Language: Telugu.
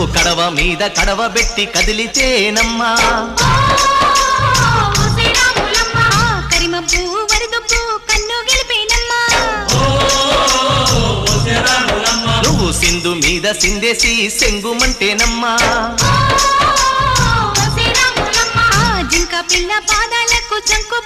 నువ్వు కడవ మీద కడవ పెట్టి కదిలితేనమ్మా నువ్వు సింధు మీద సిందేసి సెంగుమంటేనమ్మా. జింక పిల్ల పాదాలకు చంకు